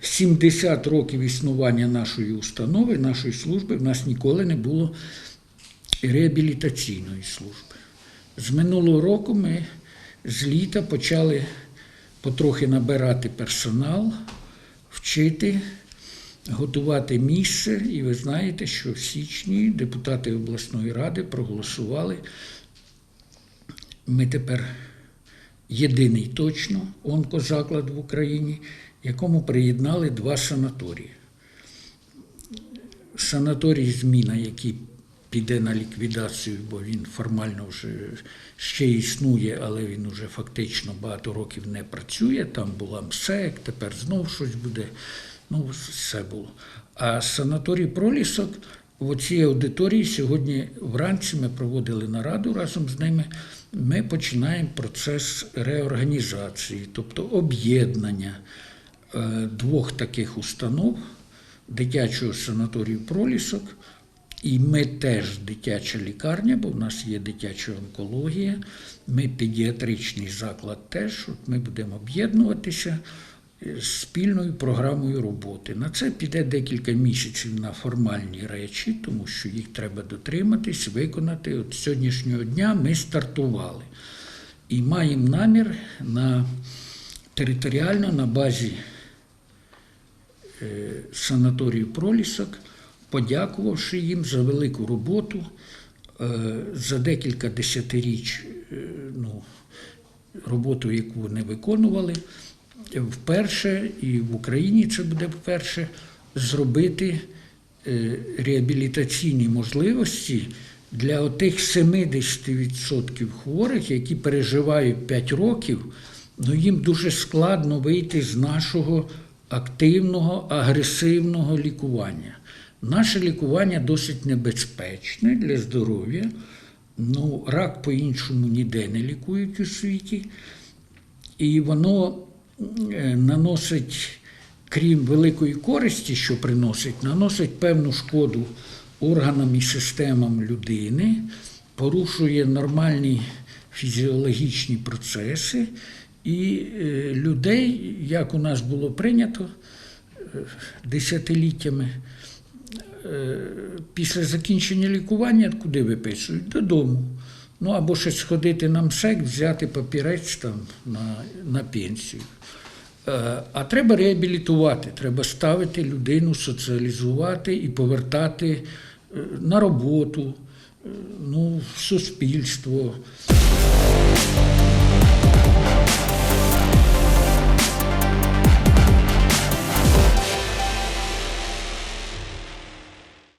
70 років існування нашої установи, нашої служби, в нас ніколи не було реабілітаційної служби. З минулого року ми з літа почали потрохи набирати персонал, вчити, готувати місце. І ви знаєте, що в січні депутати обласної ради проголосували. Ми тепер єдиний точно онкозаклад в Україні, якому приєднали два санаторії. Санаторій Зміна, який піде на ліквідацію, бо він формально вже ще існує, але він вже фактично багато років не працює. Там була МСЕК, тепер знов щось буде. Ну, все було. А санаторій Пролісок в цій аудиторії сьогодні вранці ми проводили нараду разом з ними. Ми починаємо процес реорганізації, тобто об'єднання двох таких установ дитячого санаторію Пролісок. І ми теж дитяча лікарня, бо в нас є дитяча онкологія, ми педіатричний заклад теж. От ми будемо об'єднуватися е, спільною програмою роботи. На це піде декілька місяців на формальні речі, тому що їх треба дотриматись, виконати. От з сьогоднішнього дня ми стартували і маємо намір на територіально на базі е, санаторію Пролісок, подякувавши їм за велику роботу, е, за декілька десятиріч е, ну, роботу, яку вони виконували, вперше, і в Україні це буде вперше, зробити е, реабілітаційні можливості для отих 70% хворих, які переживають 5 років, ну їм дуже складно вийти з нашого активного, агресивного лікування. Наше лікування досить небезпечне для здоров'я. Ну, рак по-іншому ніде не лікують у світі. І воно е, наносить, крім великої користі, що приносить, наносить певну шкоду органам і системам людини, порушує нормальні фізіологічні процеси. І е, людей, як у нас було прийнято е, десятиліттями, е, після закінчення лікування куди виписують? Додому. Ну або ще сходити на МСЕК, взяти папірець там на, на пенсію. А треба реабілітувати, треба ставити людину, соціалізувати і повертати на роботу, ну, в суспільство.